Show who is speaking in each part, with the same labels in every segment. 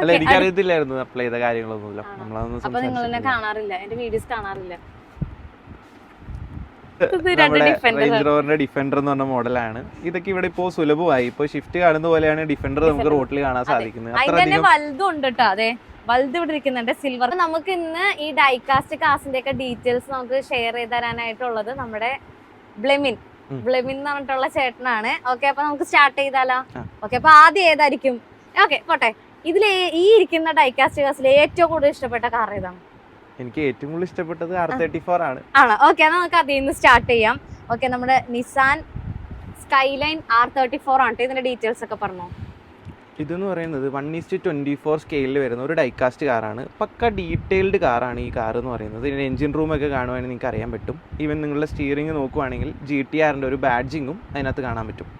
Speaker 1: അല്ല എനിക്കറിയത്തില്ലായിരുന്നു അപ്ലൈ ചെയ്ത കാര്യങ്ങളൊന്നുമില്ല. നമ്മളതൊന്നും
Speaker 2: അപ്പൊ നിങ്ങൾ എന്നെ കാണാറില്ല. എന്റെ വീഡിയോസ് കാണാറില്ല.
Speaker 1: റേഞ്ച് റോവറിന്റെ ഡിഫൻഡർ എന്ന് പറഞ്ഞ മോഡലാണ് ഇതൊക്കെ ഇവിടെ ഇപ്പോ സുലഭമായി. ഇപ്പൊ ഷിഫ്റ്റ് കാണുന്ന പോലെയാണ് ഡിഫൻഡർ നമുക്ക് റോട്ടിൽ കാണാൻ സാധിക്കുന്നത്.
Speaker 2: അതിന്റെ ഉണ്ട് കേട്ടോ അതെ. വലുത് ഇവിടെ ഇരിക്കുന്നുണ്ട്. സിൽവർ നമുക്ക് ഇന്ന് ഈ ഡൈകാസ്റ്റ് കാസിന്റെ ഒക്കെ ഡീറ്റെയിൽസ് നമുക്ക് ഷെയർ ചെയ്ത് തരാനായിട്ടുള്ളത് നമ്മുടെ ബ്ലെമിൻ ബ്ലെമിൻ എന്ന് പറഞ്ഞിട്ടുള്ള ചേട്ടനാണ്. ഓക്കെ അപ്പൊ നമുക്ക് സ്റ്റാർട്ട് ചെയ്താലോ. ഓക്കെ അപ്പൊ ആദ്യം ഏതായിരിക്കും? ഓക്കെ പോട്ടെ. ഇതിൽ ഈ ഇരിക്കുന്ന ഡൈകാസ്റ്റ് കാസിൽ ഏറ്റവും കൂടുതൽ ഇഷ്ടപ്പെട്ട കാർ ഏതാണ്?
Speaker 1: എനിക്ക് ഏറ്റവും കൂടുതൽ ഇഷ്ടപ്പെട്ടത് ആർ തേർട്ടി ഫോർ ആണ്.
Speaker 2: ആണോ? ഓക്കെ നമുക്ക് അതിൽ നിന്ന് സ്റ്റാർട്ട് ചെയ്യാം. ഓക്കെ നമ്മുടെ Nissan Skyline R thirty four ആണ് ഇതിന്റെ ഡീറ്റെയിൽസ് ഒക്കെ പറഞ്ഞോ?
Speaker 1: ഇതെന്ന് പറയുന്നത് വൺ ഈസ്റ്റ് ട്വന്റി ഫോർ സ്കെയിലിൽ വരുന്ന ഒരു ഡൈകാസ്റ്റ് കാറാണ് പക്ക ഡീറ്റെയിൽഡ് കാറാണ് ഈ കാർ എന്ന് പറയുന്നത്. ഇതിന് എഞ്ചിൻ റൂം ഒക്കെ കാണുവാണെങ്കിൽ നിങ്ങൾക്ക് അറിയാൻ പറ്റും. ഈവൻ നിങ്ങളുടെ സ്റ്റിയറിംഗ് നോക്കുവാണെങ്കിൽ ജി ടി ആറിന്റെ ഒരു ബാഡ്ജിങ്ങും അതിനകത്ത് കാണാൻ പറ്റും.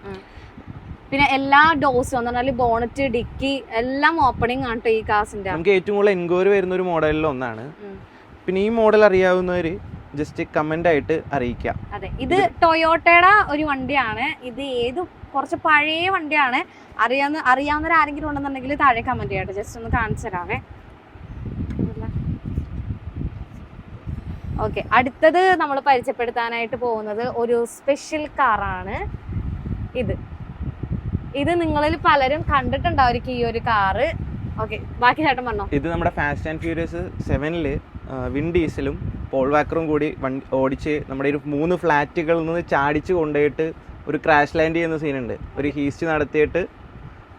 Speaker 2: പിന്നെ എല്ലാ ഡോസും എന്ന് പറഞ്ഞാൽ ബോണറ്റ് ഡിക്കി എല്ലാം ഓപ്പണിംഗ് ആണ് ഈ കാസിന്റെ
Speaker 1: നമുക്ക് ഏറ്റവും കൂടുതൽ എൻക്വയറി വരുന്ന ഒരു മോഡലിൽ ഒന്നാണ്. പിന്നെ ഈ മോഡൽ അറിയാവുന്നവര് ജസ്റ്റ് കമന്റ് ആയിട്ട് അറിയിക്കാം.
Speaker 2: അതെ ഇത് ടൊയോട്ടയുടെ ഒരു വണ്ടിയാണ്. ഇത് ഏത് കുറച്ച് പഴയ വണ്ടിയാണ്. അറിയാവുന്ന അറിയാവുന്നവർ ആരെങ്കിലും ഉണ്ടെന്നുണ്ടെങ്കിൽ താഴെ കമന്റ് ചെയ്യട്ടെ ജസ്റ്റ് ഒന്ന് കാണിച്ചു തരാവേ. ഓക്കെ അടുത്തത് നമ്മൾ പരിചയപ്പെടുത്താനായിട്ട് പോകുന്നത് ഒരു സ്പെഷ്യൽ കാറാണ് ഇത്. ഇത് നിങ്ങളിൽ പലരും കണ്ടിട്ടുണ്ടായിരിക്കും ഈ ഒരു കാറ്. ഓക്കെ ബാക്കി ചേട്ടൻ പറഞ്ഞോ?
Speaker 1: ഇത് നമ്മുടെ ഫാസ്റ്റ് ആൻഡ് ഫ്യൂരിയസ് സെവനിൽ വിൻ ഡീസലും പോൾ വാക്കറും കൂടി വണ്ടി ഓടിച്ച് നമ്മുടെ ഒരു മൂന്ന് ഫ്ലാറ്റുകളിൽ നിന്ന് ചാടിച്ച് കൊണ്ടുപോയിട്ട് ഒരു ക്രാഷ് ലാൻഡ് ചെയ്യുന്ന സീനുണ്ട് ഒരു ഹീസ്റ്റ് നടത്തിയിട്ട്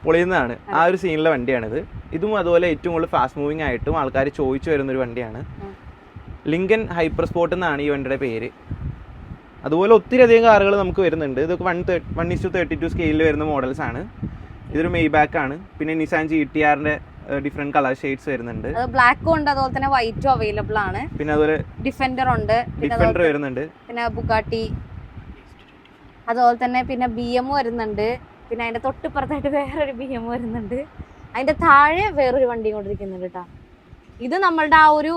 Speaker 1: പൊളിയുന്നതാണ്. ആ ഒരു സീനിലെ വണ്ടിയാണിത്. ഇതും അതുപോലെ ഏറ്റവും കൂടുതൽ ഫാസ്റ്റ് മൂവിങ് ആയിട്ടും ആൾക്കാർ ചോദിച്ചു വരുന്ന ഒരു വണ്ടിയാണ്. ലിങ്കൻ ഹൈപ്പർ സ്പോർട്ട് എന്നാണ് ഈ വണ്ടിയുടെ പേര്. അതുപോലെ ഒത്തിരി അധികം കാറുകൾ നമുക്ക് വരുന്നുണ്ട്. ഇതൊക്കെ one one is to thirty two സ്കെയിലിൽ വരുന്ന മോഡൽസ് ആണ്. ഇതൊരു മെയ് ബാക്ക് ആണ്. പിന്നെ നിസാൻ ജി ടി ആറിന്റെ ഡിഫറെന്റ് കളർ ഷെയ്ഡ്സ് വരുന്നുണ്ട്.
Speaker 2: ബ്ലാക്കും ഉണ്ട് അതുപോലെ തന്നെ വൈറ്റും അവൈലബിൾ ആണ്.
Speaker 1: പിന്നെ അതുപോലെ
Speaker 2: ഡിഫൻഡർ ഉണ്ട്.
Speaker 1: ഡിഫൻഡർ വരുന്നുണ്ട്.
Speaker 2: പിന്നെ ബുഗാട്ടി അതുപോലെ തന്നെ പിന്നെ ബി എം വരുന്നുണ്ട്. പിന്നെ അതിന്റെ തൊട്ടിപ്പുറത്തായിട്ട് വേറൊരു ബി എം വരുന്നുണ്ട്. അതിന്റെ താഴെ വേറൊരു വണ്ടി കൊണ്ടിരിക്കുന്നുണ്ട് കേട്ടോ ഇത് നമ്മളുടെ ആ ഒരു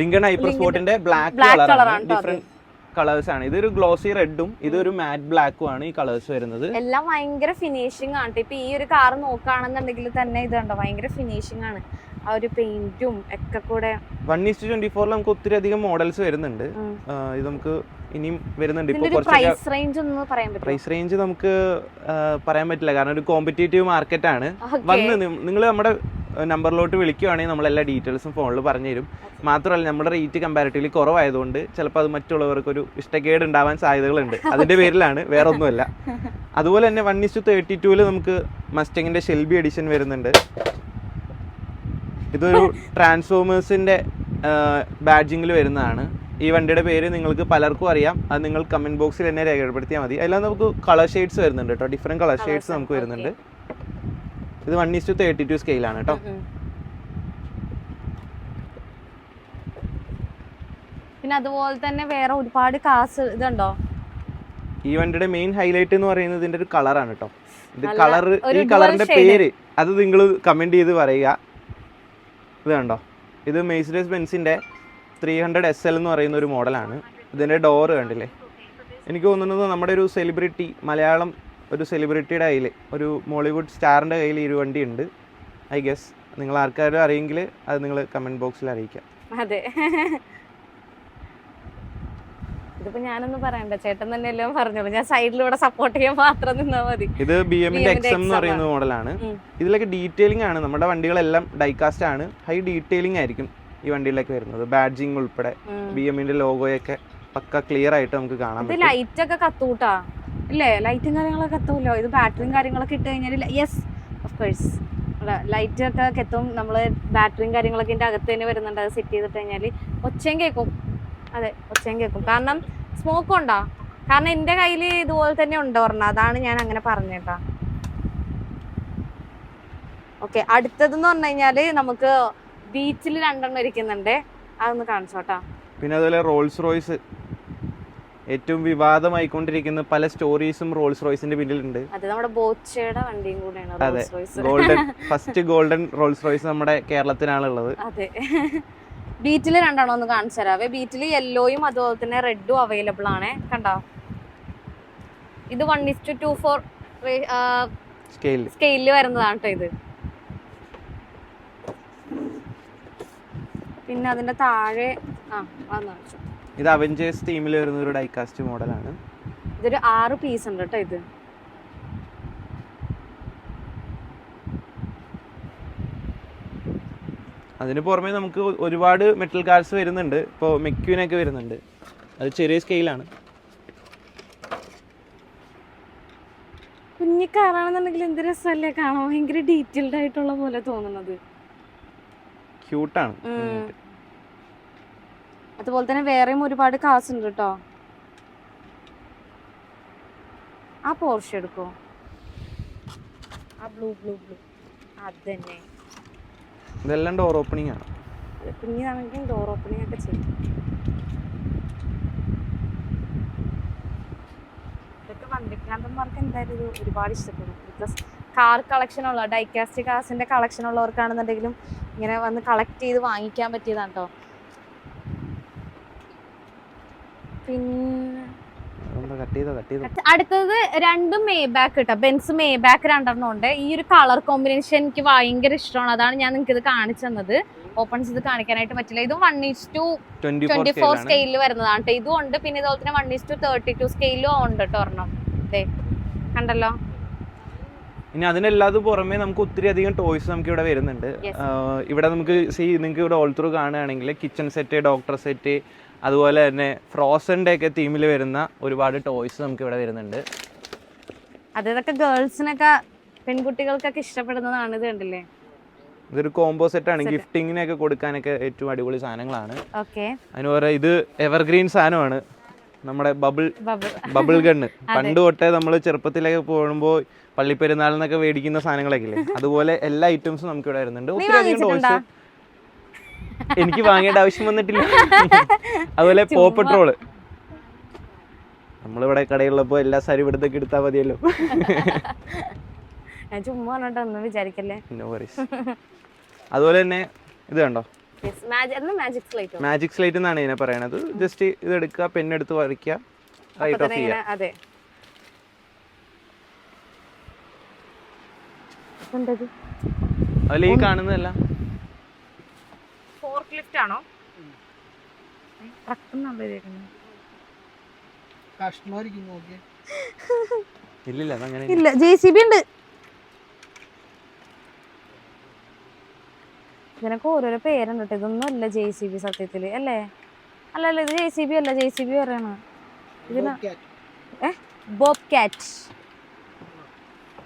Speaker 1: ലിങ്കൺ ഹൈപ്പർ സ്പോർട്ടിന്റെ ബ്ലാക്ക്
Speaker 2: കളർ
Speaker 1: കളറാണ്
Speaker 2: ആണ്.
Speaker 1: ഡിഫറെന്റ് കളേഴ്സ് ആണ്. ഇതൊരു ഗ്ലോസി റെഡും ഇതൊരു മാറ്റ് ബ്ലാക്കും ആണ് ഈ കളേഴ്സ് വരുന്നത്.
Speaker 2: എല്ലാം ഭയങ്കര ഫിനിഷിംഗ് ആണ്. ഇപ്പൊ ഈ ഒരു കാർ നോക്കുകയാണെന്നുണ്ടെങ്കിൽ തന്നെ ഇത് കണ്ടോ ഭയങ്കര ഫിനിഷിംഗ് ആണ്. ആ ഒരു പെയിന്റും ഒക്കെ കൂടെ
Speaker 1: വൺ ഇസ്റ്റ് ട്വന്റി ഫോറിൽ നമുക്ക് ഒത്തിരി അധികം മോഡൽസ് വരുന്നുണ്ട്. ഇത് നമുക്ക് ഇനിയും വരുന്നുണ്ട്. ഇപ്പൊ
Speaker 2: കുറച്ച് റേഞ്ച്
Speaker 1: പ്രൈസ് റേഞ്ച് നമുക്ക് പറയാൻ പറ്റില്ല. കാരണം ഒരു കോമ്പറ്റേറ്റീവ് മാർക്കറ്റ് ആണ്. വന്ന് നിങ്ങൾ നമ്മുടെ നമ്പറിലോട്ട് വിളിക്കുവാണെങ്കിൽ നമ്മൾ എല്ലാ ഡീറ്റെയിൽസും ഫോണിൽ പറഞ്ഞു തരും മാത്രമല്ല നമ്മുടെ റേറ്റ് കമ്പാരിറ്റീവ്ലി കുറവായതുകൊണ്ട് ചിലപ്പോൾ അത് മറ്റുള്ളവർക്ക് ഒരു ഇഷ്ടക്കേട് ഉണ്ടാവാൻ സാധ്യതകളുണ്ട്. അതിന്റെ പേരിലാണ് വേറെ ഒന്നുമല്ല അതുപോലെ തന്നെ വൺ ഇസ്റ്റു തേർട്ടി ടൂവിൽ നമുക്ക് മസ്റ്റങ്ങിന്റെ ഷെൽബി എഡിഷൻ വരുന്നുണ്ട്. ഇതൊരു ട്രാൻസ്ഫോമേഴ്സിന്റെ ബാഡ്ജിങ്ങിൽ വരുന്നതാണ്. ഈ വണ്ടിയുടെ പേര് നിങ്ങൾക്ക് പലർക്കും അറിയാം. അത് നിങ്ങൾ കമന്റ് ബോക്സിൽ തന്നെ രേഖപ്പെടുത്തിയാൽ മതി. അതിലാ നമുക്ക് കളർ ഷെയ്ഡ്സ് വരുന്നുണ്ട് കേട്ടോ ഡിഫറെന്റ് കളർ ഷെയ്ഡ്സ് നമുക്ക് വരുന്നുണ്ട്. ഇത് one is to thirty two സ്കെയിലാണ് കേട്ടോ.
Speaker 2: പിന്നെ അതുപോലെ തന്നെ വേറെ ഒരുപാട് കാസ് ഇതുണ്ടോ?
Speaker 1: ഈ വണ്ടിയുടെ മെയിൻ ഹൈലൈറ്റ് എന്ന് പറയുന്നത് ഇതിന്റെ ഒരു കളറാണ് കേട്ടോ ഇത് കളർ ഈ കളറിന്റെ പേര് അത് നിങ്ങൾ കമന്റ് ചെയ്ത് പറയുക. ഇത് കണ്ടോ? ഇത് മെയ്സിഡസ് ബെൻസിന്റെ ത്രീ ഹൺഡ്രഡ് എസ് എൽ എന്ന് പറയുന്ന ഒരു മോഡലാണ്. ഇതിന്റെ ഡോറ് കണ്ടില്ലേ? എനിക്ക് തോന്നുന്നത് നമ്മുടെ ഒരു സെലിബ്രിറ്റി മലയാളം ഒരു സെലിബ്രിറ്റിയുടെ കയ്യിൽ ഒരു മോളിവുഡ് സ്റ്റാറിന്റെ കയ്യിൽ ഈ ഒരു വണ്ടി ഉണ്ട്. ഐ ഗസ് നിങ്ങൾ ആർക്കാരും അറിയെങ്കിൽ അത് നിങ്ങൾ കമന്റ് ബോക്സിൽ അറിയിക്കാം.
Speaker 2: അതെ. ഇതിപ്പോ ഞാനൊന്നും പറയണ്ട. ചേട്ടൻ തന്നെ എല്ലാം പറഞ്ഞോളൂ ഞാൻ സൈഡിലൂടെ സപ്പോർട്ട് ചെയ്യാൻ മാത്രം നിന്നാ മതി.
Speaker 1: ഇത് ബി എമ്മിന്റെ എക്സ് എന്ന് പറയുന്ന മോഡലാണ്. ഇതിലൊക്കെ ഡീറ്റെയിലിംഗ് ആണ്. നമ്മുടെ വണ്ടികളെല്ലാം ഡൈകാസ്റ്റ് ആണ്. ഹൈ ഡീറ്റെയിലിംഗ് ആയിരിക്കും. ഈ വണ്ടിയിലൊക്കെ വരുന്നത്. ബാഡ്ജിങ് ഉൾപ്പെടെ. ബി എമ്മിന്റെ ലോഗോയൊക്കെ പക്ക ക്ലിയർ ആയിട്ട് നമുക്ക് കാണാൻ
Speaker 2: ഇത്
Speaker 1: പറ്റും.
Speaker 2: ലൈറ്റ് ഒക്കെ കത്തൂട്ടാ. ഇല്ലേ? ലൈറ്റും കാര്യങ്ങളൊക്കെ കത്തൂല്ലോ. ഇത് ബാറ്ററിയും കാര്യങ്ങളൊക്കെ ഇട്ട് കഴിഞ്ഞാൽ യെസ് ഓഫ് കോഴ്സ് ലൈറ്റ് ഒക്കെ കെത്തും. നമ്മൾ ബാറ്ററിയും കാര്യങ്ങളൊക്കെ ഇതിന്റെ അകത്ത് തന്നെ വരുന്നുണ്ട്. അത് സെറ്റ് ചെയ്തിട്ട് കഴിഞ്ഞാൽ ഒച്ചയും കേൾക്കും. അതെ ഒച്ചയും കേൾക്കും. കാരണം സ്മോക്ക് ഉണ്ടോ? കാരണം എന്റെ കയ്യിൽ ഇതുപോലെ തന്നെ ഉണ്ട് ഒരെണ്ണം അതാണ് ഞാൻ അങ്ങനെ പറഞ്ഞേട്ടാ. ഓക്കെ അടുത്തതെന്ന് പറഞ്ഞു കഴിഞ്ഞാൽ നമുക്ക് ബീച്ചിൽ രണ്ടെണ്ണം ഇരിക്കുന്നുണ്ട്. അതൊന്ന് കാണിച്ചോട്ടാ.
Speaker 1: പിന്നെ അതുപോലെ റോൾസ് റോയ്സ് ഏറ്റവും വിവാദമായിക്കൊണ്ടിരിക്കുന്ന പല സ്റ്റോറീസും റോൾസ് റോയ്സിന്റെ പിന്നിലുണ്ട്.
Speaker 2: അത് നമ്മുടെ ബോച്ചയുടെ വണ്ടിയും കൂടെയാണ്
Speaker 1: അതെ.
Speaker 2: Rolls Royce
Speaker 1: golden first golden Rolls Royce നമ്മുടെ കേരളത്തിലാണുള്ളത്
Speaker 2: അതെ. ബീറ്റിൽ രണ്ടെണ്ണം ഒന്ന് കാണിച്ചു തരാവേ. ബീറ്റിൽ യെല്ലോയും അതുപോലെ തന്നെ റെഡും അവൈലബിൾ ആണ്. കണ്ടോ? ഇത് വൺ ഇസ് ടു ഫോർ
Speaker 1: സ്കെയിലിൽ
Speaker 2: വരുന്നതാണ് കേട്ടോ ഇത്. പിന്നെ അതിന്റെ താഴെ ആ കാണിച്ചു.
Speaker 1: ഇത് അവഞ്ചേഴ്സ് തീമിൽ വരുന്ന ഒരു ഡൈകാസ്റ്റ് മോഡലാണ്
Speaker 2: ഇതൊരു ആറ് പീസ് ഉണ്ട് കേട്ടോ ഇത്.
Speaker 1: അതിന് പുറമെ നമുക്ക് ഒരുപാട് മെറ്റൽ കാർസ് വരുന്നുണ്ട്. ഇപ്പോൾ മെക്യൂനൊക്കെ വരുന്നുണ്ട്. അത് ചെറിയ സ്കെയിലാണ്
Speaker 2: കുഞ്ഞി കാറാണെന്നുണ്ടെങ്കിൽ എന്ത് രസമല്ലേ കാണാൻ? ഭയങ്കര ഡീറ്റെയിൽഡ് ആയിട്ടുള്ള പോലെ തോന്നുന്നത്.
Speaker 1: ക്യൂട്ടാണ്.
Speaker 2: അതുപോലെ തന്നെ വേറെയും ഒരുപാട് കാസ് ഉണ്ട് കേട്ടോ ആ പോർഷ എടുക്കോ? ആ ബ്ലൂ ബ്ലൂ ബ്ലൂ അത് തന്നെ
Speaker 1: ഇതെല്ലാം ഡോർ ഓപ്പണിംഗ് ആണ്.
Speaker 2: അത് കുഞ്ഞിതാണെങ്കിൽ ഡോർ ഓപ്പണിംഗ് ഒക്കെ ചെയ്യും. ഇതൊക്കെ വണ്ടിക്കാന്തന്മാർക്ക് എന്തായാലും ഒരുപാട് ഇഷ്ടപ്പെടും. ബിക്കോസ് കാർ കളക്ഷൻ ഉള്ള ഡൈകാസ്റ്റ് കാസിന്റെ കളക്ഷൻ ഉള്ളവർക്കാണെന്നുണ്ടെങ്കിലും ഇങ്ങനെ വന്ന് കളക്ട് ചെയ്ത് വാങ്ങിക്കാൻ പറ്റിയതാണ് കേട്ടോ പിന്നെ
Speaker 1: കട്ട് കട്ട്
Speaker 2: അടുത്തത് രണ്ടും മേ ബാക്ക് കേട്ടോ ബെൻസ് മേ ബാക്ക് രണ്ടെണ്ണം ഉണ്ട്. ഈ ഒരു കളർ കോമ്പിനേഷൻ എനിക്ക് ഭയങ്കര ഇഷ്ടമാണ്. അതാണ് ഞാൻ നിങ്ങൾക്ക് ഇത് കാണിച്ചു തന്നത്. ഓപ്പൺ ചെയ്ത് കാണിക്കാനായിട്ട് പറ്റില്ല. ഇത് one is to
Speaker 1: twenty four
Speaker 2: സ്കെയിലിൽ വരുന്നതാണ് ട്ടോ. ഇതും ഉണ്ട്. പിന്നെ ഇതുപോലെ തന്നെ one is to thirty two സ്കെയിലും ഉണ്ട് കേട്ടോ ഒരെണ്ണം. ദേ കണ്ടല്ലോ?
Speaker 1: ഇനി അതിനെല്ലാതും പുറമെ നമുക്ക് ഒത്തിരി അധികം ടോയ്സ് നമുക്ക് ഇവിടെ വരുന്നുണ്ട്. ഇവിടെ നമുക്ക് സി നിങ്ങൾക്ക് ഇവിടെ ഓൾ ത്രൂ കാണുകയാണെങ്കിൽ കിച്ചൺ സെറ്റ് ഡോക്ടർ സെറ്റ് അതുപോലെ തന്നെ ഫ്രോസന്റെ ഒക്കെ തീമിൽ വരുന്ന ഒരുപാട് ടോയ്സ് നമുക്ക് ഇവിടെ വരുന്നുണ്ട്.
Speaker 2: അതൊക്കെ ഗേൾസിനൊക്കെ പെൺകുട്ടികൾക്കൊക്കെ ഇഷ്ടപ്പെടുന്നതാണ് ഇത് കണ്ടില്ലേ?
Speaker 1: ഇതൊരു കോംബോ സെറ്റ് ആണ്. ഗിഫ്റ്റിങ്ങിനൊക്കെ കൊടുക്കാനൊക്കെ ഏറ്റവും അടിപൊളി സാധനങ്ങളാണ്. അതിന് പറയാ ഇത് എവർഗ്രീൻ സാധനമാണ്. നമ്മുടെ ബബിൾ
Speaker 2: ബബിൾ.
Speaker 1: ഗണ്ണ് പണ്ട് തൊട്ടേ നമ്മൾ ചെറുപ്പത്തിലേക്ക് പോകുമ്പോൾ പള്ളിപ്പെരുന്നാളിനൊക്കെ മേടിക്കുന്ന സാധനങ്ങളൊക്കെ ഇല്ലേ അതുപോലെ എല്ലാ ഐറ്റംസും നമുക്ക് ഇവിടെ വരുന്നുണ്ട് ഒത്തിരി അധികം ടോയ്സ് എനിക്ക് വാങ്ങേണ്ട ആവശ്യം വന്നിട്ടില്ല. അതുപോലെ പോ
Speaker 2: ചുമ്മാ.
Speaker 1: പെട്രോൾ നമ്മളിവിടെ കടയുള്ളപ്പോൾ എല്ലാ സാരി ഇവിടത്തേക്ക് എടുത്താൽ മതിയല്ലോ.
Speaker 2: ചുമ്മാ വിചാരിക്കല്ലേ?
Speaker 1: അതുപോലെ തന്നെ ഇത് കണ്ടോ?
Speaker 2: മാജിക് സ്ലൈറ്റ്
Speaker 1: മാജിക് സ്ലേറ്റ് എന്നാണ് ഇതിനെ പറയണത്. ജസ്റ്റ് ഇത് എടുക്കുക പെണ്ണെടുത്ത് വരയ്ക്കുക റൈറ്റ് ഓഫ് ചെയ്യുക അതിൽ ഈ കാണുന്നതല്ല.
Speaker 2: ഫോർക്ക് ലിഫ്റ്റ് ആണോ
Speaker 1: ഇല്ലില്ല അതങ്ങനെ
Speaker 2: ഇല്ല. ജെ സി ബി ഉണ്ട്. ഇതിനൊക്കെ ഓരോരോ പേരുണ്ട് കേട്ടോ ഇതൊന്നും അല്ല ജെ സി ബി സത്യത്തിൽ അല്ലേ? അല്ലല്ല അല്ല ഇത് ജെ സി ബി അല്ല ജെ സി ബി പറയണ. ഇതിന്
Speaker 3: Bobcat.
Speaker 2: ബോബ് കാറ്റ്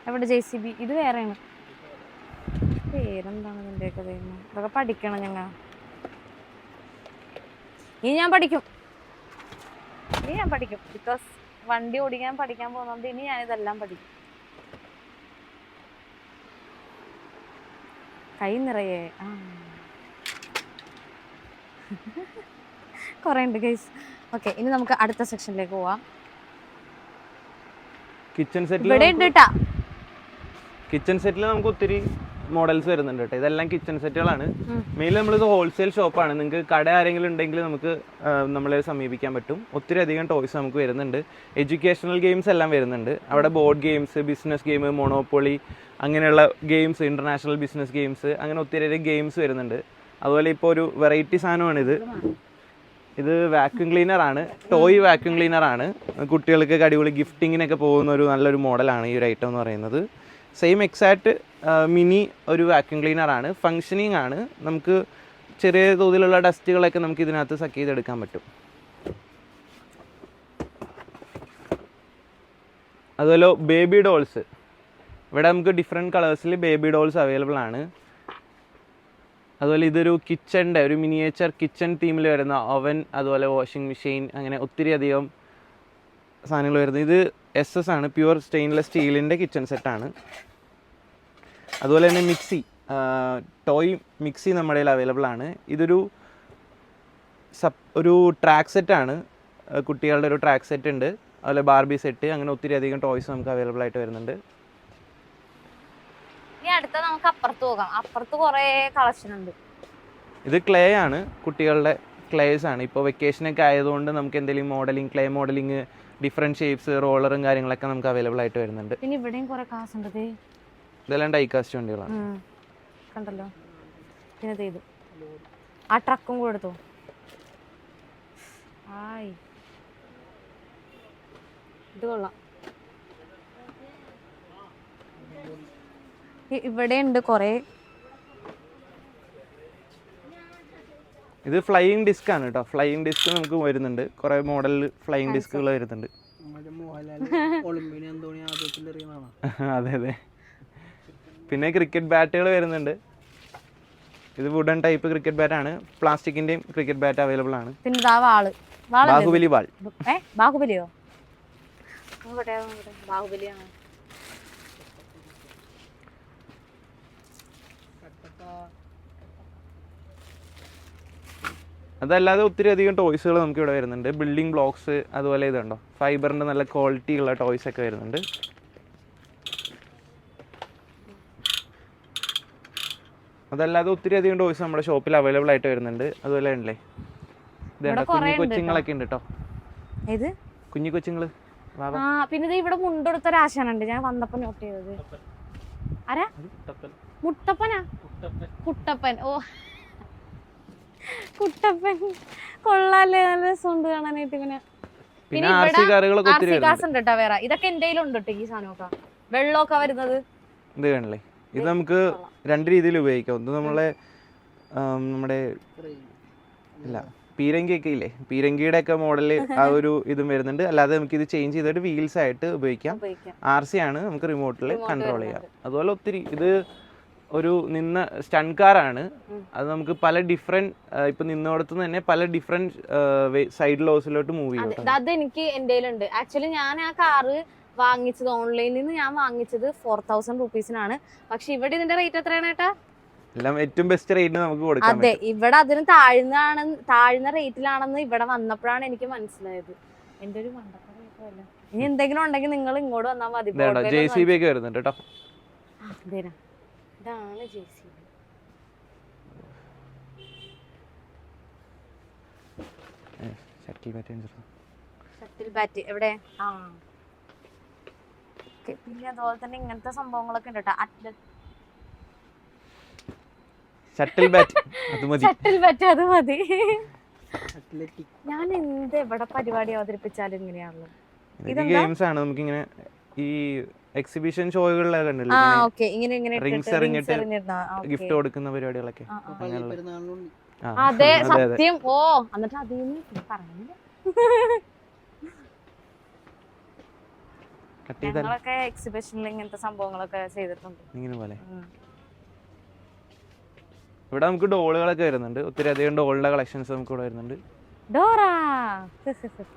Speaker 2: എവിടെ ജെ സി ബി ഇത് വേറെയാണ്. പേരെന്താണ് ഇതിന്റെയൊക്കെ ദൈവമേ ഇതൊക്കെ പഠിക്കണം ഞങ്ങൾ ഇനി ഞാൻ പഠിക്കും. ഇനി ഞാൻ പഠിക്കും. ബിക്കോസ് വണ്ടി ഓടിക്കാൻ പഠിക്കാൻ പോകുന്നതുകൊണ്ട് ഇനി ഞാനിതെല്ലാം പഠിക്കും. കൈ നിറയെ. ആ. കുറേ ഉണ്ട് ഗൈസ് ഓക്കെ ഇനി നമുക്ക് അടുത്ത സെക്ഷനിലേക്ക് പോവാം.
Speaker 1: കിച്ചൺ
Speaker 2: ഇവിടെ
Speaker 1: സെറ്റിൽ
Speaker 2: ഉണ്ട് കേട്ടാ
Speaker 1: കിച്ചൺ സെറ്റിൽ നമുക്ക് ഒത്തിരി മോഡൽസ് വരുന്നുണ്ട് കേട്ടോ ഇതെല്ലാം കിച്ചൺ സെറ്റുകളാണ്. മെയിൻ നമ്മളിത് ഹോൾസെയിൽ ഷോപ്പാണ് നിങ്ങൾക്ക് കട ആരെങ്കിലും ഉണ്ടെങ്കിൽ നമുക്ക് നമ്മളെ സമീപിക്കാൻ പറ്റും. ഒത്തിരി അധികം ടോയ്സ് നമുക്ക് വരുന്നുണ്ട്. എഡ്യൂക്കേഷണൽ ഗെയിംസ് എല്ലാം വരുന്നുണ്ട്. അവിടെ board games business game Monopoly അങ്ങനെയുള്ള ഗെയിംസ് ഇന്റർനാഷണൽ ബിസിനസ് ഗെയിംസ് അങ്ങനെ ഒത്തിരി അധികം ഗെയിംസ് വരുന്നുണ്ട്. അതുപോലെ ഇപ്പോൾ ഒരു വെറൈറ്റി സാധനമാണിത്. ഇത് വാക്യൂം ക്ലീനർ ആണ്. ടോയ് വാക്യൂം ക്ലീനർ ആണ്. കുട്ടികൾക്ക് അടിപൊളി ഗിഫ്റ്റിങ്ങിനൊക്കെ പോകുന്ന ഒരു നല്ലൊരു മോഡലാണ് ഈ ഒരു ഐറ്റം എന്ന് പറയുന്നത്. സെയിം എക്സാക്ട് മിനി ഒരു വാക്യൂം ക്ലീനർ ആണ്. ഫങ്ഷനിങ് ആണ്. നമുക്ക് ചെറിയ തോതിലുള്ള ഡസ്റ്റുകളൊക്കെ നമുക്ക് ഇതിനകത്ത് സക്ക് ചെയ്തെടുക്കാൻ പറ്റും. അതുപോലെ ബേബി ഡോൾസ് ഇവിടെ നമുക്ക് ഡിഫറെന്റ് കളേഴ്സിൽ ബേബി ഡോൾസ് അവൈലബിൾ ആണ്. അതുപോലെ ഇതൊരു കിച്ചണിന്റെ ഒരു മിനിയേച്ചർ കിച്ചൺ തീമിൽ വരുന്ന ഓവൻ അതുപോലെ വാഷിംഗ് മെഷീൻ അങ്ങനെ ഒത്തിരി അധികം സാധനങ്ങൾ വരുന്നത്. ഇത് എസ് എസ് ആണ്. പ്യുവർ സ്റ്റെയിൻലെസ് സ്റ്റീലിന്റെ കിച്ചൺ സെറ്റാണ് അതുപോലെ തന്നെ മിക്സി ടോയ് മിക്സി നമ്മുടെ കയ്യിൽ അവൈലബിൾ ആണ്. ഇതൊരു സപ് ഒരു ട്രാക്ക് സെറ്റാണ് കുട്ടികളുടെ ഒരു ട്രാക്ക് സെറ്റ് ഉണ്ട്. അതുപോലെ ബാർബി സെറ്റ് അങ്ങനെ ഒത്തിരി അധികം ടോയ്സ് നമുക്ക് അവൈലബിൾ ആയിട്ട് വരുന്നുണ്ട്.
Speaker 2: ഇനി അടുത്ത നമുക്ക് അപ്പുറത്ത് പോകാം. അപ്പുറത്ത് കുറേ കളക്ഷൻ ഉണ്ട്.
Speaker 1: ഇത് ക്ലേ ആണ്. കുട്ടികളുടെ ക്ലേസ് ആണ്. ഇപ്പോൾ വെക്കേഷനൊക്കെ ആയതുകൊണ്ട് നമുക്ക് എന്തെങ്കിലും modelling clay modelling different shapes റോളറും കാര്യങ്ങളൊക്കെ നമുക്ക് അവൈലബിൾ ആയിട്ട് വരുന്നുണ്ട്.
Speaker 2: പിന്നെ ഇവിടെയും കുറേ കാസ് ഉണ്ട് ദേ.
Speaker 1: ഇതെല്ലാം ഡൈകാസ്റ്റ് വണ്ടികളാണ്.
Speaker 2: കണ്ടല്ലോ. പിന്നെ ദേ ഇത്. ആ ട്രക്കും കൂടെ എടുത്തോ. ആയി. ഇത് കൊള്ളാം. ഇവിടെ ഉണ്ട് കൊറേ.
Speaker 1: ഇത് ഫ്ലൈയിങ് ഡിസ്ക് ആണ് കേട്ടോ. ഫ്ലൈയിങ് ഡിസ്ക് നമുക്ക് വരുന്നുണ്ട്. കുറേ മോഡലിൽ ഫ്ലൈയിങ് ഡിസ്കുകൾ വരുന്നുണ്ട്. അതെ അതെ. പിന്നെ ക്രിക്കറ്റ് ബാറ്റുകൾ വരുന്നുണ്ട്. ഇത് വുഡൻ ടൈപ്പ് ക്രിക്കറ്റ് ബാറ്റ് ആണ്. പ്ലാസ്റ്റിക്കിന്റെയും ക്രിക്കറ്റ് ബാറ്റ് അവൈലബിൾ ആണ്.
Speaker 2: പിന്നെ വാൾ?
Speaker 1: ബാഹുബലി ബാൾ
Speaker 2: ഏ? ബാഹുബലിയോ? ബാഹുബലിയാണ്
Speaker 1: അതല്ലാതെ ഒത്തിരി അധികം ടോയ്സുകൾ നമുക്ക് ഇവിടെ വരുന്നുണ്ട്. ബിൽഡിംഗ് ബ്ലോക്സ് അതുപോലെ ഇതുണ്ടോ? ഫൈബറിന്റെ നല്ല ക്വാളിറ്റി ഉള്ള ടോയ്സ് ഒക്കെ വരുന്നുണ്ട്. അതല്ലാതെ ഒത്തിരി അധികം ടോയ്സ് നമ്മുടെ ഷോപ്പിൽ അവൈലബിൾ ആയിട്ട് വരുന്നുണ്ട്. അതുപോലെ ഉണ്ടല്ലേ? ഇതുണ്ട് കുഞ്ഞു കൊച്ചുങ്ങളൊക്കെ ഉണ്ട് കേട്ടോ
Speaker 2: ഏത്?
Speaker 1: കുഞ്ഞു കൊച്ചുങ്ങൾ.
Speaker 2: ആ പിന്നെ ഇവിടെ മുണ്ടെടുത്തൊരു ആശാനുണ്ട്. ഞാൻ വന്നപ്പോ നോട്ട് ചെയ്തത്. ആരാ? മുട്ടപ്പനാ? കുട്ടപ്പൻ. ഓ. കുട്ടപ്പൻ. കൊള്ളാല്ലേ? നല്ല രസമുണ്ട് കാണാനായിട്ട് ഇവനെ.
Speaker 1: പിന്നെ ആർസി കാറുകളൊക്കെ ഒത്തിരി വരുന്നുണ്ട്.
Speaker 2: കാസ് ഉണ്ട് കേട്ടോ വേറെ. ഇതൊക്കെ എന്റെ കയ്യിലുണ്ട് കേട്ടോ ഈ സാധനമൊക്കെ. വെള്ളമൊക്കെ വരുന്നത്.
Speaker 1: ഇത് കാണല്ലേ ഇത് നമുക്ക് രണ്ട് രീതിയിൽ ഉപയോഗിക്കാം. ഒന്ന് നമ്മളെ നമ്മുടെ ഇല്ല പീരങ്കിയൊക്കെ ഇല്ലേ പീരങ്കിയുടെ ഒക്കെ മോഡൽ ആ ഒരു ഇതും വരുന്നുണ്ട്. അല്ലാതെ നമുക്ക് ഇത് ചേഞ്ച് ചെയ്തിട്ട് വീൽസ് ആയിട്ട് ഉപയോഗിക്കാം. ആർ സി ആണ് നമുക്ക് റിമോട്ടിൽ കൺട്രോൾ ചെയ്യാം. അതുപോലെ ഒത്തിരി ഇത് ഒരു നിന്ന സ്റ്റൺ കാറാണ്. അത് നമുക്ക് പല ഡിഫറെന്റ് ഇപ്പൊ നിന്നോടത്ത് തന്നെ പല ഡിഫറെന്റ് സൈഡ് ലോസിലോട്ട് മൂവ് ചെയ്യും
Speaker 2: അത് എനിക്ക് എന്റെ ആക്ച്വലി ഞാൻ ആ കാറ് വാങ്ങിച്ചത് ഓൺലൈനിൽ നിന്ന് ഞാൻ വാങ്ങിച്ചത് ഫോർ തൗസൻഡ് റുപ്പീസിനാണ് പക്ഷെ ഇവിടെ ഇതിന്റെ റേറ്റ് എത്രയാണ് ഏട്ടാ?
Speaker 1: എല്ലാം ഏറ്റവും ബെസ്റ്റ് റേറ്റിന് നമുക്ക് കൊടുക്കാം
Speaker 2: അതെ ഇവിടെ അതിന് താഴ്ന്നാണ് താഴ്ന്ന റേറ്റിലാണെന്ന് ഇവിടെ വന്നപ്പോഴാണ് എനിക്ക് മനസ്സിലായത്. എന്റെ ഒരു മണ്ടത്തരമല്ല ഇനി എന്തെങ്കിലും ഉണ്ടെങ്കിൽ നിങ്ങൾ ഇങ്ങോട്ട് വന്നാൽ മതി.
Speaker 1: ജെ സി ബി ഒക്കെ വരുന്നുണ്ട് കേട്ടോ.
Speaker 2: ഇതാണ് J C B
Speaker 1: shuttle bat
Speaker 2: shuttle bat എവിടെ? ആ. Okay, പിന്നെ അതുപോലെ തന്നെ ഇങ്ങനത്തെ സംഭവങ്ങളൊക്കെ ഉണ്ട് കേട്ടോ
Speaker 1: ഷട്ടിൽ ബാറ്റ് അത് മതി.
Speaker 2: ഷട്ടിൽ ബാറ്റ് അത് മതി. ഞാൻ എന്ത് എവിടെ പരിപാടി അവതരിപ്പിച്ചാലും ഇങ്ങനെയാണല്ലോ.
Speaker 1: ഇതൊക്കെ ഗെയിംസ് ആണ്. നമുക്കിങ്ങനെ ഈ എക്സിബിഷൻ ഷോകളിലൊക്കെ ഉണ്ടല്ലോ
Speaker 2: ആ
Speaker 1: ഇങ്ങനെ
Speaker 2: ഇങ്ങനെ ഇട്ടിട്ട്
Speaker 1: എറിഞ്ഞിട്ട്. ഗിഫ്റ്റ് കൊടുക്കുന്ന പരിപാടികളൊക്കെ.
Speaker 2: അതെ സത്യം. ഓ എന്നിട്ട് അതിന്ന് പറഞ്ഞില്ല
Speaker 1: കട്ട് ചെയ്താൽ
Speaker 2: ഞങ്ങളൊക്കെ എക്സിബിഷനിൽ ഇങ്ങനത്തെ സംഭവങ്ങളൊക്കെ ചെയ്തിട്ടുണ്ട്.
Speaker 1: ഇങ്ങനെ പോലെ. ഇവിടെ നമുക്ക് ഡോളുകളൊക്കെ വരുന്നുണ്ട്. ഒത്തിരി അധികം ഡോളിന്റെ കളക്ഷൻസ് നമുക്ക് ഇവിടെ വരുന്നുണ്ട്.
Speaker 2: ഡോറ.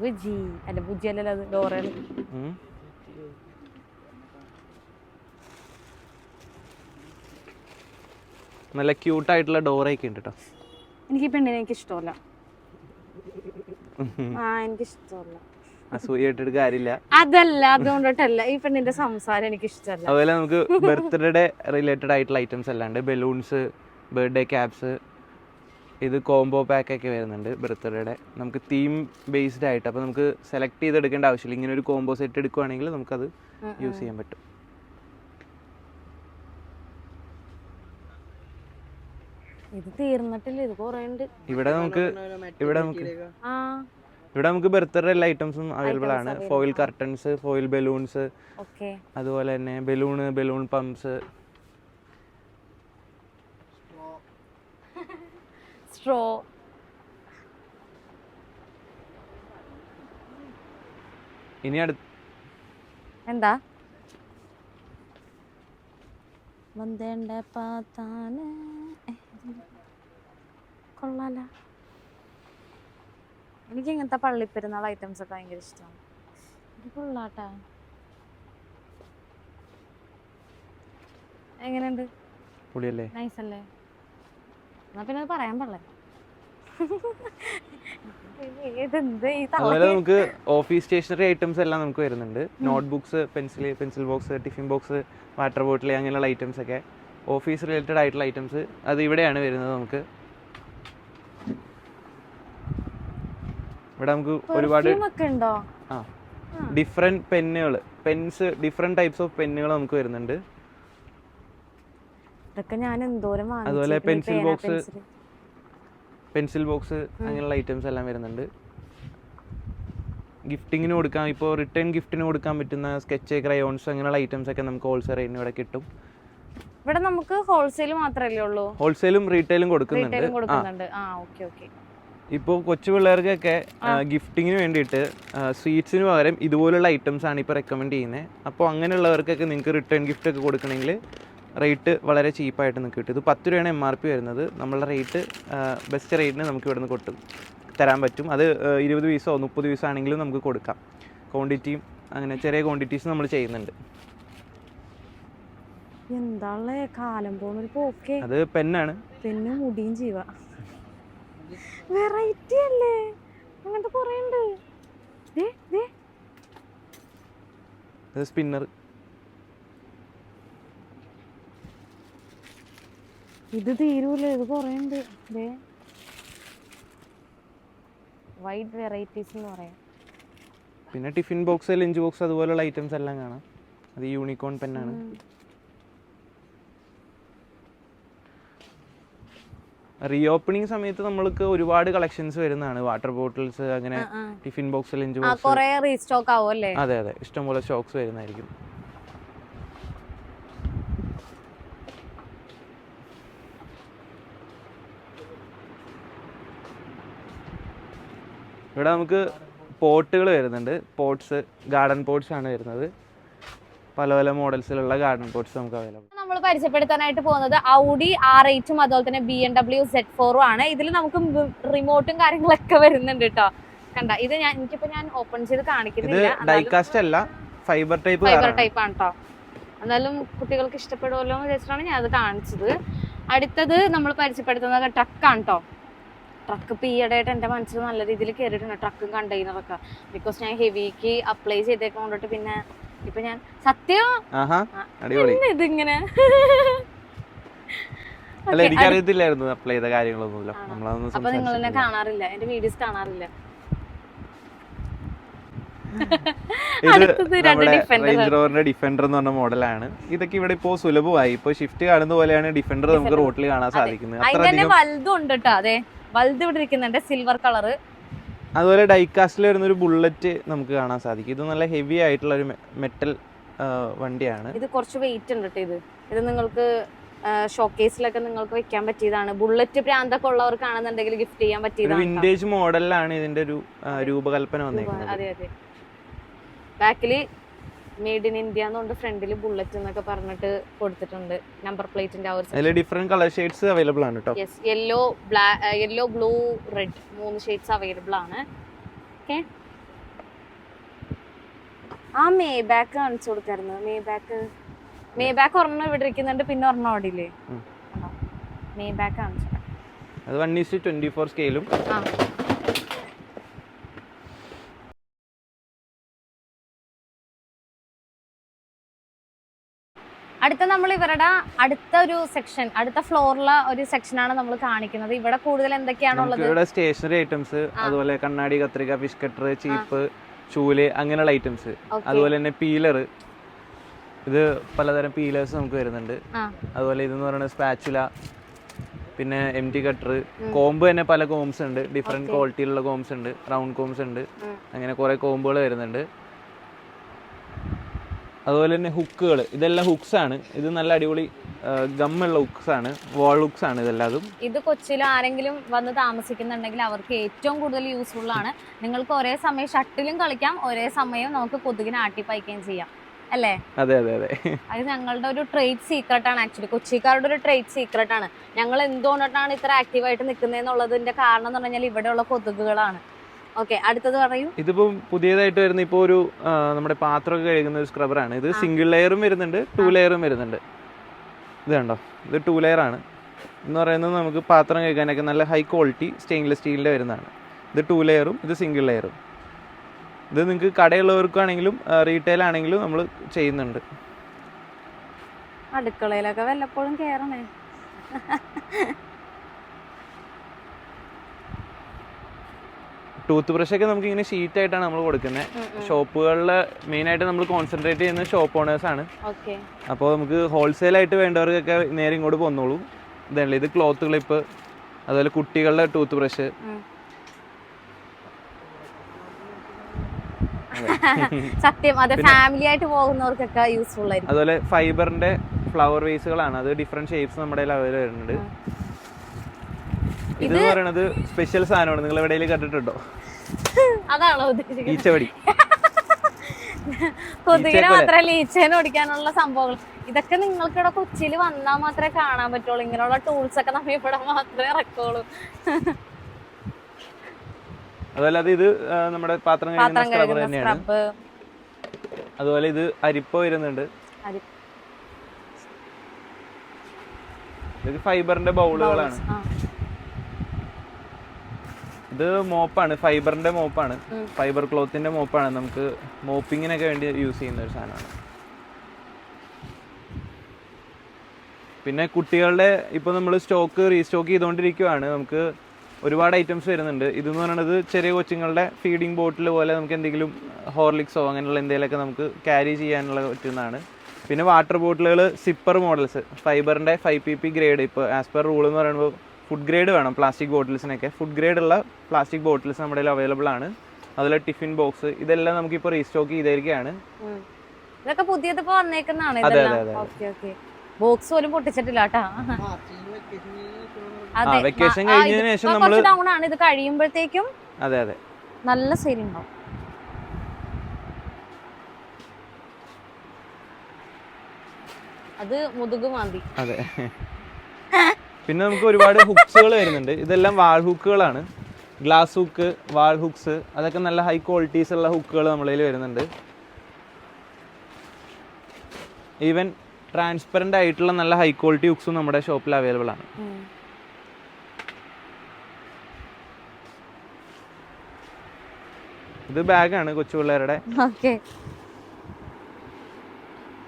Speaker 2: ബുജി അല്ല ബുജി അല്ലല്ലോ അത് ഡോറയാണ്.
Speaker 1: നല്ല ക്യൂട്ടായിട്ടുള്ള ഡോറയൊക്കെ ഉണ്ട് കേട്ടോ
Speaker 2: എനിക്ക് പെണ്ണിനെ എനിക്ക് ഇഷ്ടമല്ല ആ എനിക്ക് ഇഷ്ടമല്ല
Speaker 1: അസൂയായിട്ടിട്ട് കാര്യമില്ല.
Speaker 2: അതല്ല അതുകൊണ്ടിട്ടല്ല. ഈ പെണ്ണിന്റെ സംസാരം എനിക്ക് ഇഷ്ടമല്ല
Speaker 1: അതുപോലെ നമുക്ക് ബർത്ത്ഡേ റിലേറ്റഡ് ആയിട്ടുള്ള ഐറ്റംസ് അല്ലാണ്ട് ബലൂൺസ് ബർത്ത്ഡേ ക്യാപ്സ് ഇത് കോംബോ പാക്ക് ഒക്കെ വരുന്നുണ്ട് ബർത്ത്ഡേയുടെ. നമുക്ക് തീം ബേസ്ഡ് ആയിട്ട്. അപ്പോൾ നമുക്ക് സെലക്ട് ചെയ്ത് എടുക്കേണ്ട ആവശ്യമില്ല. ഇങ്ങനെ ഒരു കോംബോ സെറ്റ് എടുക്കുവാണെങ്കിൽ നമുക്കത്
Speaker 2: അത്
Speaker 1: യൂസ് ചെയ്യാൻ പറ്റും.
Speaker 2: ഇത് തീർന്നിട്ടില്ല. ഇത് കുറേ
Speaker 1: ഇവിടെ നമുക്ക് ഇവിടെ നമുക്ക്
Speaker 2: ആ.
Speaker 1: ഇവിടെ നമുക്ക് ബർത്ത്ഡേ എല്ലാ ഐറ്റംസും അവൈലബിൾ ആണ്. Foil curtains foil balloons
Speaker 2: okay
Speaker 1: അതുപോലെ തന്നെ ബലൂണ് ബലൂൺ പമ്പ്സ്
Speaker 2: സ്ട്രോ
Speaker 1: ഇനി അടുത്ത്
Speaker 2: എന്താ? വന്നേണ്ട പാത്താന്. കൊള്ളാല. എനിക്ക് ഇങ്ങനത്തെ പള്ളിപ്പെരുന്നാൾ ഐറ്റംസ് ഒക്കെ ഭയങ്കര ഇഷ്ടമാണ് ഇത് കൊള്ളാട്ടാ. എങ്ങനെയുണ്ട്?
Speaker 1: പുളിയല്ലേ?
Speaker 2: നൈസ് അല്ലേ? എന്നാ പിന്നെ അത് പറയാൻ പാടില്ല.
Speaker 1: അതുപോലെ നമുക്ക് ഓഫീസ് സ്റ്റേഷനറി ഐറ്റംസ് എല്ലാം നമുക്ക് വരുന്നുണ്ട്. Notebooks pencil pencil box tiffin box water bottle അങ്ങനെയുള്ള ഐറ്റംസ് ഒക്കെ ഓഫീസ് റിലേറ്റഡ് ആയിട്ടുള്ള ഐറ്റംസ് അത് ഇവിടെയാണ് വരുന്നത് നമുക്ക്. ഇവിടെ നമുക്ക് ഒരുപാട്
Speaker 2: ഡിഫറെന്റ്
Speaker 1: ആ. ഡിഫറെന്റ് പെന്നുകൾ പെൻസ് ഡിഫറെന്റ് ടൈപ്സ് ഓഫ് പെന്നുകൾ നമുക്ക് വരുന്നുണ്ട്.
Speaker 2: ഇതൊക്കെ ഞാൻ എന്തോരം
Speaker 1: അതുപോലെ
Speaker 2: പെൻസിൽ
Speaker 1: pencil. പെൻസിൽ ബോക്സ് അങ്ങനെയുള്ള ഐറ്റംസ് എല്ലാം വരുന്നുണ്ട്. ഗിഫ്റ്റിങ്ങിന് കൊടുക്കാം. ഇപ്പോൾ റിട്ടേൺ ഗിഫ്റ്റിന് കൊടുക്കാൻ പറ്റുന്ന സ്കെച്ച് ക്രയോൺസ് അങ്ങനെയുള്ള ഐറ്റംസ് ഒക്കെ നമുക്ക് ഹോൾസെയിൽ റേറ്റിന് ഇവിടെ കിട്ടും.
Speaker 2: ഇവിടെ നമുക്ക് ഹോൾസെയിൽ മാത്രമല്ലേ ഉള്ളൂ?
Speaker 1: ഹോൾസെയിലും റീറ്റെയിലും കൊടുക്കുന്നുണ്ട്. ആ.
Speaker 2: ഓക്കെ ഓക്കെ
Speaker 1: ഇപ്പോൾ കൊച്ചു പിള്ളേർക്കൊക്കെ ഗിഫ്റ്റിങ്ങിന് വേണ്ടിയിട്ട് സ്വീറ്റ്സിന് പകരം ഇതുപോലുള്ള ഐറ്റംസ് ആണ് ഇപ്പോൾ റെക്കമെൻഡ് ചെയ്യുന്നത് അപ്പോൾ അങ്ങനെയുള്ളവർക്കൊക്കെ നിങ്ങൾക്ക് റിട്ടേൺ ഗിഫ്റ്റ് ഒക്കെ കൊടുക്കണമെങ്കിൽ റേറ്റ് വളരെ ചീപ്പായിട്ട് നിങ്ങൾക്ക് കിട്ടും. ഇത് പത്ത് രൂപയാണ് എം ആർ പി വരുന്നത്. നമ്മളുടെ റേറ്റ് ബെസ്റ്റ് റേറ്റിന് നമുക്ക് ഇവിടുന്ന് കൊട്ടും തരാൻ പറ്റും. അത് ഇരുപത് പീസോ മുപ്പത് പീസോ ആണെങ്കിലും നമുക്ക് കൊടുക്കാം. ക്വാണ്ടിറ്റിയും അങ്ങനെ ചെറിയ ക്വാണ്ടിറ്റീസ് നമ്മൾ ചെയ്യുന്നുണ്ട്.
Speaker 2: എന്താളേ കാലം പോകുന്നൊരു പോക്കേ.
Speaker 1: അത് പെന്നാണ്.
Speaker 2: പിന്നെ മുടിയും ജീവ. വെറൈറ്റി അല്ലേ? അങ്ങനത്തെ കൊറേ ഉണ്ട്.
Speaker 1: സ്പിന്നർ
Speaker 2: ഇത് തീരൂല ഇത് കൊറേ ഉണ്ട്. വൈഡ് വെറൈറ്റീസ് എന്ന് പറയാം.
Speaker 1: പിന്നെ ടിഫിൻ ബോക്സ് ലഞ്ച് ബോക്സ് അതുപോലുള്ള ഐറ്റംസ് എല്ലാം കാണാം. അത് യൂണിക്കോൺ പെന്നാണ് റീ ഓപ്പണിംഗ് സമയത്ത് നമ്മൾക്ക് ഒരുപാട് കളക്ഷൻസ് വരുന്നതാണ്. വാട്ടർ ബോട്ടിൽസ് അങ്ങനെ. ടിഫിൻ ബോക്സ് ലഞ്ച് ബോക്സ്
Speaker 2: ആവുമല്ലേ
Speaker 1: അതെ അതെ. ഇഷ്ടംപോലെ സ്റ്റോക്സ് വരുന്നതായിരിക്കും. ഇവിടെ നമുക്ക് പോട്ടുകൾ വരുന്നുണ്ട്. പോട്ട്സ് ഗാർഡൻ പോട്ട്സ് ആണ് വരുന്നത്. പല പല മോഡൽസിലുള്ള ഗാർഡൻ പോട്ട്സ് നമുക്ക് അവൈലബിൾ
Speaker 2: നമ്മൾ പരിചയപ്പെടുത്താനായിട്ട് പോകുന്നത് ഔഡി ആർ എയ്റ്റും അതുപോലെ തന്നെ ബി എം ഡബ്ല്യു സെഡ് ഫോറും ആണ്. ഇതിൽ നമുക്ക് റിമോട്ടും കാര്യങ്ങളൊക്കെ വരുന്നുണ്ട് കേട്ടോ കണ്ട ഇത് ഞാൻ എനിക്കിപ്പോ ഞാൻ ഓപ്പൺ ചെയ്ത് കാണിക്കുന്നില്ല.
Speaker 1: ഡൈകാസ്റ്റ് അല്ല ഫൈബർ ടൈപ്പ്
Speaker 2: ഫൈബർ ടൈപ്പ് ആണ്. കേട്ടോ എന്നാലും കുട്ടികൾക്ക് ഇഷ്ടപ്പെടുമല്ലോ എന്ന് വെച്ചിട്ടാണ് ഞാൻ അത് കാണിച്ചത്. അടുത്തത് നമ്മൾ പരിചയപ്പെടുത്തുന്നത് ട്രക്കാണ് കേട്ടോ ട്രക്ക് ഇപ്പം ഈയിടെയായിട്ട് എന്റെ മനസ്സിൽ നല്ല രീതിയിൽ കയറിയിട്ടുണ്ട് ട്രക്കും കണ്ടെയ്നറൊക്കെ ബിക്കോസ് ഞാൻ ഹെവിക്ക് അപ്ലൈ ചെയ്തേക്കൊണ്ടിട്ട് പിന്നെ ഇപ്പൊ ഞാൻ സത്യം? ഇതിങ്ങനെ.
Speaker 1: അല്ല എനിക്കറിയത്തില്ലായിരുന്നു അപ്ലൈ ചെയ്ത കാര്യങ്ങളൊന്നുമില്ല? നമ്മളതൊന്നും
Speaker 2: അപ്പൊ നിങ്ങൾ എന്നെ കാണാറില്ല. എന്റെ വീഡിയോസ് കാണാറില്ല.
Speaker 1: റേഞ്ച് ഡിഫൻഡർ എന്ന് പറഞ്ഞ മോഡലാണ് ഇതൊക്കെ ഇവിടെ ഇപ്പോ സുലഭമായി. ഇപ്പൊ ഷിഫ്റ്റ് കാണുന്ന പോലെയാണ് ഡിഫൻഡർ നമുക്ക്. റോട്ടിൽ കാണാൻ. സാധിക്കുന്നത്.
Speaker 2: വലുതുണ്ട് കേട്ടോ അതെ. വലുത് ഇവിടെ ഇരിക്കുന്നുണ്ട്. സിൽവർ കളറ്
Speaker 1: അതുപോലെ ഡൈകാസ്റ്റിൽ വരുന്ന ഒരു ബുള്ളറ്റ് നമുക്ക് കാണാൻ സാധിക്കും. ഇത് നല്ല ഹെവി ആയിട്ടുള്ള ഒരു മെറ്റൽ വണ്ടിയാണ്.
Speaker 2: ഇത് കുറച്ച് വെയിറ്റ് ഉണ്ട് കേട്ടോ ഇത്. ഇത് നിങ്ങൾക്ക് ഷോക്കേസിലൊക്കെ നിങ്ങൾക്ക് വെക്കാൻ പറ്റിയതാണ്. ബുള്ളറ്റ് പ്രാന്തൊക്കെ ഉള്ളവർക്കാണെന്നുണ്ടെങ്കിൽ ഗിഫ്റ്റ് ചെയ്യാൻ
Speaker 1: പറ്റിയത്
Speaker 2: പറ്റിയതാണ്
Speaker 1: വിന്റേജ് മോഡലിലാണ് ഇതിന്റെ ഒരു രൂപകൽപ്പന വന്നേക്കുന്നത്.
Speaker 2: അതെ അതെ. ബാക്കിൽ മെയ്ഡ് ഇൻ ഇന്ത്യ എന്നുകൊണ്ട് ഫ്രണ്ടിൽ ബുള്ളറ്റ് എന്നൊക്കെ പറഞ്ഞിട്ട് കൊടുത്തിട്ടുണ്ട്. നമ്പർ പ്ലേറ്റിന്റെ ആ ഒരു
Speaker 1: അതിൽ ഡിഫറെന്റ് കളർ ഷേഡ്സ് അവൈലബിൾ ആണ് കേട്ടോ
Speaker 2: yes yellow black yellow blue red മൂന്ന് ഷേഡ്സ് അവൈലബിൾ ആണ്. ഓക്കേ ആ മേ ബാക്ക് കാണിച്ചു കൊടുക്കായിരുന്നു. മേ ബാക്ക് മേ ബാക്ക് ഒരെണ്ണം ഇവിടെ ഇരിക്കുന്നുണ്ട് പിന്നെ ഒരെണ്ണം അവിടെ ഇല്ലേ മേ ബാക്ക് കാണിച്ചു
Speaker 1: അത് വൺ ഈസ് ട്വന്റി ഫോർ സ്കെയിലും
Speaker 2: അടുത്ത നമ്മൾ ഇവരുടെ അടുത്ത ഒരു സെക്ഷൻ അടുത്ത ഫ്ലോറിലെ ഒരു സെക്ഷനാണ് നമ്മൾ കാണിക്കുന്നത്. ഇവിടെ കൂടുതൽ എന്തൊക്കെയാണുള്ളത്
Speaker 1: ഇവിടെ സ്റ്റേഷനറി ഐറ്റംസ് അതുപോലെ കണ്ണാടി കത്രിക ഫിഷ് കട്ടർ ചീപ്പ് ചൂൽ അങ്ങനെയുള്ള ഐറ്റംസ് അതുപോലെ തന്നെ പീലർ ഇത് പലതരം പീലേഴ്സ് നമുക്ക് വരുന്നുണ്ട്. അതുപോലെ ഇതെന്ന് പറയുന്നത് സ്പാച്ചുല പിന്നെ എം ടി കട്ടർ കോമ്പ് തന്നെ പല കോംസ് ഉണ്ട്. ഡിഫറെന്റ്. ക്വാളിറ്റിയിലുള്ള കോംസ് ഉണ്ട്. റൗണ്ട് കോംസ് ഉണ്ട്. അങ്ങനെ കുറെ കോമ്പുകൾ വരുന്നുണ്ട്. അതുപോലെ തന്നെ ഹുക്കുകൾ ഇതെല്ലാം ഹുക്സ് ആണ്. ഇത് നല്ല അടിപൊളി ഗമ്മുള്ള ഹുക്സ് ആണ്. വാൾ ഹുക്സ് ആണ് ഇതെല്ലാതും.
Speaker 2: ഇത് കൊച്ചിയിൽ ആരെങ്കിലും വന്ന് താമസിക്കുന്നുണ്ടെങ്കിൽ അവർക്ക് ഏറ്റവും കൂടുതൽ യൂസ്ഫുൾ ആണ്. നിങ്ങൾക്ക് ഒരേ സമയം ഷട്ടിലും കളിക്കാം. ഒരേ സമയം നമുക്ക് കൊതുകിനെ ആട്ടിപ്പായിക്കുകയും ചെയ്യാം. അല്ലേ?
Speaker 1: അതെ അതെ അതെ.
Speaker 2: അത് ഞങ്ങളുടെ ഒരു ട്രേഡ് സീക്രട്ട് ആണ് ആക്ച്വലി കൊച്ചിക്കാരുടെ ഒരു ട്രേഡ് സീക്രട്ട് ആണ്. ഞങ്ങൾ എന്തുകൊണ്ടിട്ടാണ് ഇത്ര ആക്റ്റീവായിട്ട് നിൽക്കുന്നതെന്നുള്ളതിന്റെ കാരണം എന്ന് പറഞ്ഞാൽ ഇവിടെയുള്ള കൊതുകുകളാണ്. ഓക്കെ അടുത്തത് പറയൂ.
Speaker 1: ഇതിപ്പം പുതിയതായിട്ട് വരുന്ന ഇപ്പോൾ ഒരു നമ്മുടെ പാത്രമൊക്കെ കഴുകുന്ന ഒരു സ്ക്രബറാണ്. ഇത് സിംഗിൾ ലെയറും വരുന്നുണ്ട് ടു ലെയറും വരുന്നുണ്ട്. ഇത് കണ്ടോ? ഇത് ടു ലെയർ ആണ്. എന്ന് പറയുന്നത് നമുക്ക് പാത്രം കഴുകാനൊക്കെ നല്ല ഹൈ ക്വാളിറ്റി സ്റ്റെയിൻലെസ് സ്റ്റീലിന്റെ വരുന്നതാണ്. ഇത് ടു ലെയറും ഇത് സിംഗിൾ ലെയറും ഇത് നിങ്ങൾക്ക് കടയുള്ളവർക്കാണെങ്കിലും റീറ്റെയിൽ ആണെങ്കിലും നമ്മൾ ചെയ്യുന്നുണ്ട്.
Speaker 2: അടുക്കളയിലൊക്കെ വല്ലപ്പോഴും കയറണേ
Speaker 1: ടൂത്ത് ബ്രഷ് ഒക്കെ നമുക്ക് ഇങ്ങനെ ഷീറ്റ് ആയിട്ടാണ് നമ്മൾ കൊടുക്കുന്നത് ഷോപ്പുകളിൽ മെയിൻ ആയിട്ട് നമ്മൾ കോൺസെൻട്രേറ്റ് ചെയ്യുന്നത് ഷോപ്പ് ഓണേഴ്സ് ആണ്. അപ്പോൾ നമുക്ക് ഹോൾസെയിൽ ആയിട്ട് വേണ്ടവർക്കൊക്കെ നേരെ ഇങ്ങോട്ട് പോന്നോളൂ. ഇതല്ലേ ഇത് ക്ലോത്ത് ക്ലിപ്പ് അതുപോലെ കുട്ടികളുടെ ടൂത്ത് ബ്രഷ്
Speaker 2: സത്യം അതെ ഫാമിലി ആയിട്ട് പോകുന്നവർക്കൊക്കെ യൂസ്ഫുൾ ആയിരിക്കും.
Speaker 1: അതുപോലെ ഫൈബറിന്റെ ഫ്ലവർ വേസുകളാണ് അത് ഡിഫറെന്റ് ഷേപ്സ് നമ്മുടെ അവൈലബിൾ വരുന്നുണ്ട് ഇത് പറയണത് സ്പെഷ്യൽ സാധനമാണ്. നിങ്ങൾ എവിടെയെങ്കിലും കണ്ടിട്ടുണ്ടോ?
Speaker 2: അതാണോ
Speaker 1: ഈച്ചവടി
Speaker 2: കൊതുകിനെ മാത്രല്ല ഈച്ചേനെ ഓടിക്കാനുള്ള സംഭവങ്ങൾ? ഇതൊക്കെ നിങ്ങൾക്ക് ഇവിടെ കൊച്ചിയിൽ വന്നാൽ മാത്രമേ കാണാൻ പറ്റുള്ളൂ. ഇങ്ങനെയുള്ള ടൂൾസ് ഒക്കെ നമ്മൾ ഇവിടെ മാത്രമേ ഇറക്കുള്ളൂ.
Speaker 1: അതല്ലാതെ ഇത് നമ്മുടെ പാത്രം കഴുകുന്ന തന്നെയാണ്. അതുപോലെ ഇത് അരിപ്പ വരുന്നുണ്ട്. ഇത് ഫൈബറിന്റെ ബൗളുകളാണ് ഇത് മോപ്പാണ് ഫൈബറിന്റെ മോപ്പാണ്. ഫൈബർ ക്ലോത്തിന്റെ മോപ്പാണ്. നമുക്ക് മോപ്പിങ്ങിനൊക്കെ വേണ്ടി യൂസ് ചെയ്യുന്ന ഒരു സാധനമാണ്. പിന്നെ കുട്ടികളുടെ ഇപ്പോൾ നമ്മൾ സ്റ്റോക്ക് റീസ്റ്റോക്ക് ചെയ്തുകൊണ്ടിരിക്കുകയാണ് നമുക്ക് ഒരുപാട് ഐറ്റംസ് വരുന്നുണ്ട്. ഇതെന്ന് പറയുന്നത് ചെറിയ കൊച്ചുങ്ങളുടെ ഫീഡിംഗ് ബോട്ടിൽ പോലെ നമുക്ക് എന്തെങ്കിലും ഹോർലിക്സോ അങ്ങനെയുള്ള എന്തെങ്കിലുമൊക്കെ നമുക്ക് ക്യാരി ചെയ്യാനുള്ള പറ്റുന്നതാണ്. പിന്നെ വാട്ടർ ബോട്ടിലുകൾ സിപ്പർ മോഡൽസ് ഫൈബറിന്റെ ഫൈവ് പി പി ഗ്രേഡ് ഇപ്പോൾ ആസ് പെർ റൂൾ എന്ന് പറയുമ്പോൾ ഫുഡ് ഗ്രേഡ് വേണം പ്ലാസ്റ്റിക് ബോട്ടിൽസിനൊക്കെ ഫുഡ് ഗ്രേഡ് ഉള്ള പ്ലാസ്റ്റിക് ബോട്ടിൽസ് നമ്മുടെ അവൈലബിൾ ആണ്. അതുപോലെ ടിഫിൻ ബോക്സ് ഇതെല്ലാം നമുക്ക് നമുക്കിപ്പോൾ റീസ്റ്റോക്ക് ചെയ്തിരിക്കുകയാണ്
Speaker 2: ഇതൊക്കെ പുതിയത് ഇപ്പൊ വന്നേക്കുന്നതാണ്
Speaker 1: അതെ, അതെ, അതെ.
Speaker 2: ബോക്സ് പോലും പൊട്ടിച്ചിട്ടില്ല കേട്ടാ. അതെ.
Speaker 1: വെക്കേഷൻ കഴിഞ്ഞതിന് ശേഷം നമ്മൾ
Speaker 2: ഡൗൺ ആണ്. ഇത് കഴിയുമ്പോഴത്തേക്കും
Speaker 1: അതെ അതെ.
Speaker 2: നല്ല സെയിൽ ഉണ്ടാവും. അത് മുതുകുമാന്തി
Speaker 1: അതെ. പിന്നെ നമുക്ക് ഒരുപാട് ഹുക്സുകൾ വരുന്നുണ്ട്. ഇതെല്ലാം വാൾ ഹുക്കുകളാണ് ഗ്ലാസ് ഹുക്ക് വാൾ ഹുക്സ് അതൊക്കെ നല്ല ഹൈ ക്വാളിറ്റീസ് ഉള്ള ഹുക്കുകൾ നമ്മളതിൽ വരുന്നുണ്ട്. ഈവൻ ട്രാൻസ്പെറന്റ് ആയിട്ടുള്ള നല്ല ഹൈ ക്വാളിറ്റി ഹുക്സും നമ്മുടെ ഷോപ്പിൽ അവൈലബിൾ ആണ്. ഇത് ബാഗാണ് കൊച്ചു പിള്ളേരുടെ
Speaker 2: ഓക്കെ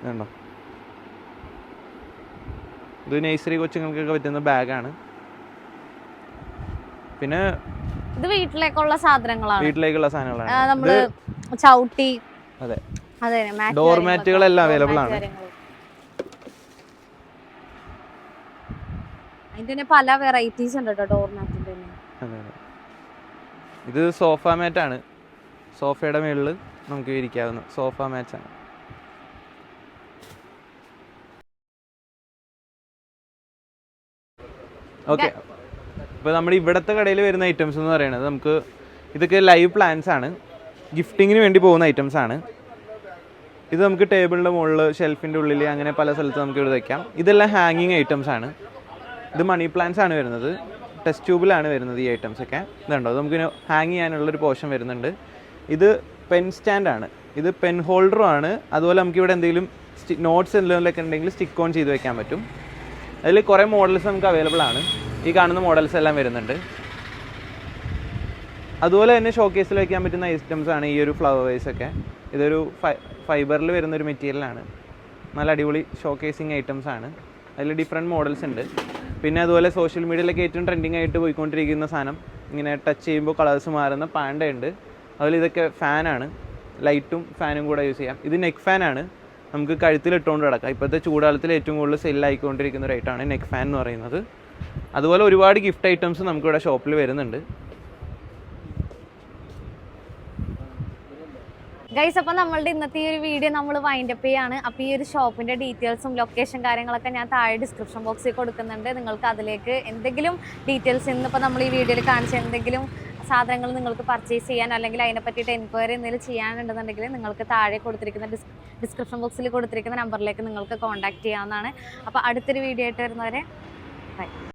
Speaker 1: ഇതുണ്ടോ? ഇത് നേഴ്സറി കൊച്ചുങ്ങൾക്കൊക്കെ പറ്റുന്ന ബാഗാണ് പിന്നെ
Speaker 2: ഇത് വീട്ടിലേക്കുള്ള സാധനങ്ങളാണ്.
Speaker 1: വീട്ടിലേക്കുള്ള സാധനങ്ങളാണ്.
Speaker 2: നമ്മൾ ചവിട്ടി.
Speaker 1: അതെ.
Speaker 2: അതെ ഡോർമാറ്റുകൾ
Speaker 1: എല്ലാം
Speaker 2: കാര്യങ്ങളൊക്കെ,
Speaker 1: mat കളെല്ലാം
Speaker 2: door
Speaker 1: available
Speaker 2: mat
Speaker 1: ആണ്.
Speaker 2: അതിന്റെ പല വെറൈറ്റീസ് ഉണ്ട് കേട്ടോ ഡോർ മാറ്റിന്റെ
Speaker 1: അതെ ഇത് സോഫ മാറ്റ് ആണ്. സോഫയുടെ മുകളിൽ നമുക്ക് ഇരിക്കാവുന്ന സോഫ മാറ്റാണ് ഓക്കെ ഇപ്പോൾ നമ്മുടെ ഇവിടുത്തെ കടയിൽ വരുന്ന ഐറ്റംസ് എന്ന് പറയുന്നത് നമുക്ക് ഇതൊക്കെ ലൈവ് പ്ലാൻസ് ആണ്. ഗിഫ്റ്റിങ്ങിന് വേണ്ടി പോകുന്ന ഐറ്റംസ് ആണ്. ഇത് നമുക്ക് ടേബിളിന്റെ മുകളിൽ ഷെൽഫിന്റെ ഉള്ളിൽ അങ്ങനെ പല സ്ഥലത്ത് നമുക്ക് ഇവിടെ വയ്ക്കാം ഇതെല്ലാം ഹാങ്ങിങ് ഐറ്റംസ് ആണ്. ഇത് മണി പ്ലാന്റ്സ് ആണ് വരുന്നത്. ടെസ്റ്റ് ട്യൂബിലാണ് വരുന്നത് ഈ ഐറ്റംസ് ഒക്കെ. ഇതുണ്ടോ? ഇത് നമുക്ക് ഹാങ് ചെയ്യാനുള്ളൊരു പോർഷൻ വരുന്നുണ്ട്. ഇത് പെൻ സ്റ്റാൻഡ് ആണ്. ഇത് പെൻ ഹോൾഡറും ആണ്. അതുപോലെ നമുക്ക് ഇവിടെ എന്തെങ്കിലും നോട്ട്സ് എന്തെങ്കിലും ഉണ്ടെങ്കിൽ സ്റ്റിക്ക് ഓൺ ചെയ്ത് വെക്കാൻ പറ്റും. അതിൽ കുറേ മോഡൽസ് നമുക്ക് അവൈലബിൾ ആണ്. ഈ കാണുന്ന മോഡൽസ് എല്ലാം വരുന്നുണ്ട്. അതുപോലെ തന്നെ ഷോക്കേസിൽ വയ്ക്കാൻ പറ്റുന്ന ഐറ്റംസ് ആണ് ഈ ഒരു ഫ്ലവർ വൈസ് ഒക്കെ. ഇതൊരു ഫൈബറിൽ വരുന്ന ഒരു മെറ്റീരിയലാണ് നല്ല അടിപൊളി ഷോക്കേസിങ് ഐറ്റംസ് ആണ്. അതിൽ ഡിഫറെന്റ് മോഡൽസ് ഉണ്ട്. പിന്നെ അതുപോലെ സോഷ്യൽ മീഡിയയിലൊക്കെ ഏറ്റവും ട്രെൻഡിങ് ആയിട്ട് പോയിക്കൊണ്ടിരിക്കുന്ന സാധനം. ഇങ്ങനെ ടച്ച് ചെയ്യുമ്പോൾ കളേഴ്സ് മാറുന്ന പാൻഡ ഉണ്ട് അതുപോലെ ഇതൊക്കെ ഫാനാണ് ലൈറ്റും ഫാനും കൂടെ യൂസ് ചെയ്യാം. ഇത് നെക്ക് ഫാനാണ് നമുക്ക് കഴുത്തിൽ ഇട്ടുകൊണ്ട് കിടക്കാം ഇപ്പോഴത്തെ ചൂടാലത്തിൽ ഏറ്റവും കൂടുതൽ സെല്ലായിക്കൊണ്ടിരിക്കുന്ന ഒരു ഐറ്റമാണ് നെക്ക് ഫാൻ എന്ന് പറയുന്നത്. അതുപോലെ ഒരുപാട് ഗിഫ്റ്റ് ഐറ്റംസ് നമുക്കിവിടെ ഷോപ്പിൽ വരുന്നുണ്ട്.
Speaker 2: ഗൈസ് അപ്പം നമ്മളുടെ ഇന്നത്തെ ഈ ഒരു വീഡിയോ നമ്മൾ വൈൻഡ് അപ്പ് ചെയ്യാണ്. അപ്പോൾ ഈ ഒരു ഷോപ്പിന്റെ ഡീറ്റെയിൽസും ലൊക്കേഷൻ കാര്യങ്ങളൊക്കെ ഞാൻ താഴെ ഡിസ്ക്രിപ്ഷൻ ബോക്സിൽ കൊടുക്കുന്നുണ്ട്. നിങ്ങൾക്ക് അതിലേക്ക് എന്തെങ്കിലും ഡീറ്റെയിൽസ് ഇന്നിപ്പോൾ നമ്മൾ ഈ വീഡിയോയിൽ കാണിച്ച എന്തെങ്കിലും സാധനങ്ങൾ നിങ്ങൾക്ക് പർച്ചേസ് ചെയ്യാൻ അല്ലെങ്കിൽ അതിനെ പറ്റിയിട്ട് എൻക്വയറി എന്തെങ്കിലും ചെയ്യാനുണ്ടെന്നുണ്ടെങ്കിൽ നിങ്ങൾക്ക് താഴെ കൊടുത്തിരിക്കുന്ന ഡിസ് ഡിസ്ക്രിപ്ഷൻ ബോക്സിൽ കൊടുത്തിരിക്കുന്ന നമ്പറിലേക്ക് നിങ്ങൾക്ക് കോൺടാക്ട് ചെയ്യാവുന്നതാണ്. അപ്പോൾ അടുത്തൊരു വീഡിയോ ആയിട്ട് വരുന്നവരെ ബൈ